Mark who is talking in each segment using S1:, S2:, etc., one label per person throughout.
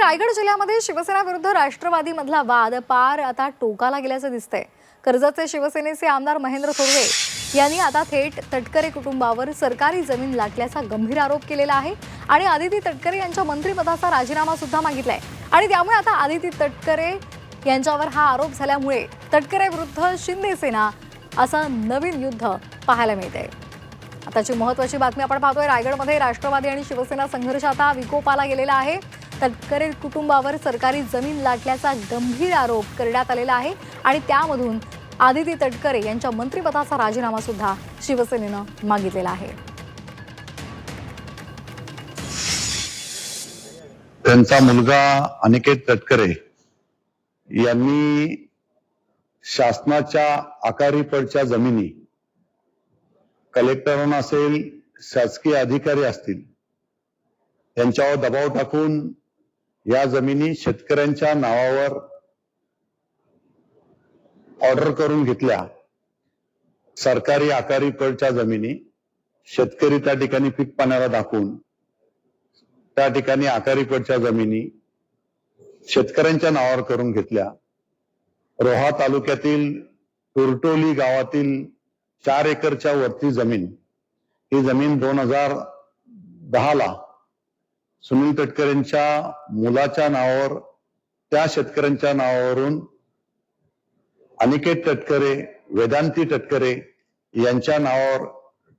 S1: रायगड जिल्ह्यामध्ये शिवसेना विरुद्ध राष्ट्रवादीमधला वाद पार आता टोकाला गेल्याचं दिसतंय. कर्जतचे शिवसेनेचे आमदार महेंद्र थोरवे यांनी आता थेट तटकरे कुटुंबावर सरकारी जमीन लाटल्याचा गंभीर आरोप केलेला आहे आणि आदिती तटकरे यांच्या मंत्रिपदाचा राजीनामा सुद्धा मागितलाय. आणि त्यामुळे आता आदिती तटकरे यांच्यावर हा आरोप झाल्यामुळे तटकरे विरुद्ध शिंदे सेना असं नवीन युद्ध पाहायला मिळतंय. आताची महत्वाची बातमी आपण पाहतोय रायगडमध्ये राष्ट्रवादी आणि शिवसेना संघर्ष आता विकोपाला गेलेला आहे. तटकरे कुटुंबावर सरकारी जमीन लाटल्याचा गंभीर आरोप करण्यात आलेला आहे आणि त्यामधून आदिती तटकरे यांच्या मंत्रिपदाचा राजीनामा सुद्धा शिवसेनेनं मागितलेला आहे.
S2: त्यांचा मुलगा अनिकेत तटकरे यांनी शासनाच्या आकारीपडच्या जमिनी कलेक्टरांना असेल शासकीय अधिकारी असतील त्यांच्यावर दबाव टाकून या जमिनी शेतकऱ्यांच्या नावावर ऑर्डर करून घेतल्या. सरकारी आकारी पडच्या जमिनी शेतकरी त्या ठिकाणी पीक पाण्याला दाखवून त्या ठिकाणी आकारी पडच्या जमिनी शेतकऱ्यांच्या नावावर करून घेतल्या. रोहा तालुक्यातील टुरटोली गावातील चार एकरच्या वरती जमीन ही जमीन दोन हजार दहाला सुनील तटकरेंच्या मुलाच्या नावावर त्या शेतकऱ्यांच्या नावावरून अनिकेत तटकरे वेदांती तटकरे यांच्या नावावर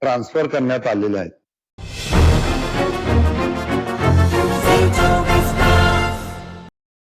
S2: ट्रान्सफर करण्यात आलेले आहेत.